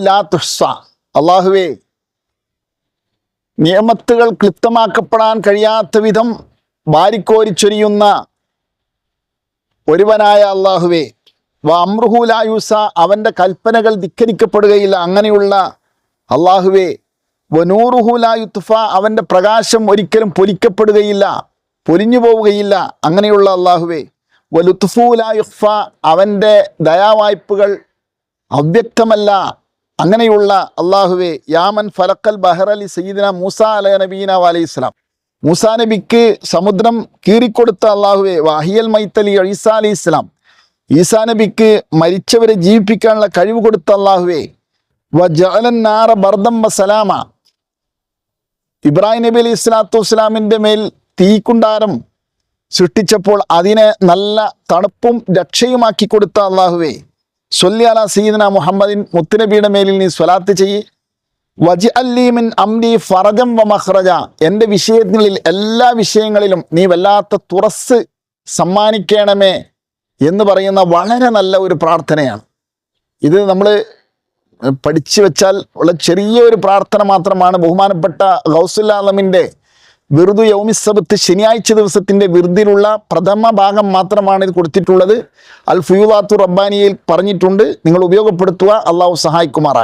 ലാ തുഹ്സ. അള്ളാഹുവേ നിയമത്തുകൾ ക്ലിപ്തമാക്കപ്പെടാൻ കഴിയാത്ത വിധം വാരിക്കോരിച്ചൊരിയുന്ന ഒരുവനായ അള്ളാഹുവേ വ അമ്രുഹുലായുസ അവന്റെ കൽപ്പനകൾ ധിക്കരിക്കപ്പെടുകയില്ല. അങ്ങനെയുള്ള അള്ളാഹുവേ വനൂറുഹുലായുത്തുഫ അവന്റെ പ്രകാശം ഒരിക്കലും പൊലിക്കപ്പെടുകയില്ല പൊലിഞ്ഞു പോവുകയില്ല അങ്ങനെയുള്ള അള്ളാഹുവേ വലുത്തുഫുലായുഫ അവന്റെ ദയാവായ്പകൾ അവ്യക്തമല്ല. അങ്ങനെയുള്ള അള്ളാഹുവെ യാമൻ ഫലക്കൽ ബഹർ അലി സയ്യിദിന മൂസ അലയ നബീന അലൈഹി ഇസ്ലാം മൂസാ നബിക്ക് സമുദ്രം കീറിക്കൊടുത്ത അള്ളാഹുവെ വാഹിയൽ മൈത്തലി ഈസ അലി ഇസ്ലാം ഈസാ നബിക്ക് മരിച്ചവരെ ജീവിപ്പിക്കാനുള്ള കഴിവ് കൊടുത്ത അള്ളാഹുവെ വ ജലന്നാറ നാറ ബർദം വ സലാമ. ഇബ്രാഹിം നബി അലൈഹി സ്വലാത്തു വസ്സലാമിന്റെ മേൽ തീക്കുണ്ടാരം സൃഷ്ടിച്ചപ്പോൾ അതിനെ നല്ല തണുപ്പും രക്ഷയുമാക്കി കൊടുത്ത അള്ളാഹുവേ. സൊല്യാല അല സീദന മുഹമ്മദിൻ മുത്തുനബിയുടെ മേലിൽ നീ സ്വലാത്ത് ചെയ്യ്. വജി അല്ലീമിൻ അംരി ഫറജം വ മഹ്റജ എന്റെ വിഷയങ്ങളിൽ എല്ലാ വിഷയങ്ങളിലും നീ വല്ലാത്ത തുറസ് സമ്മാനിക്കണമേ എന്ന് പറയുന്ന വളരെ നല്ല ഒരു പ്രാർത്ഥനയാണ്. ഇത് നമ്മൾ പഠിച്ചു വെച്ചാൽ ഉള്ള ചെറിയൊരു പ്രാർത്ഥന മാത്രമാണ് ബഹുമാനപ്പെട്ട ഗൗസുല്ലാലമിന്റെ വിറുദു യൗമിസബത്ത് ശനിയാഴ്ച ദിവസത്തിന്റെ വിറുദിലുള്ള പ്രഥമ ഭാഗം മാത്രമാണ് ഇത് കൊടുത്തിട്ടുള്ളത്. അൽ ഫുയുലാത്തു റബ്ബാനിയിൽ പറഞ്ഞിട്ടുണ്ട്. നിങ്ങൾ ഉപയോഗപ്പെടുത്തുക. അള്ളാഹു സഹായിക്കുമാറാണ്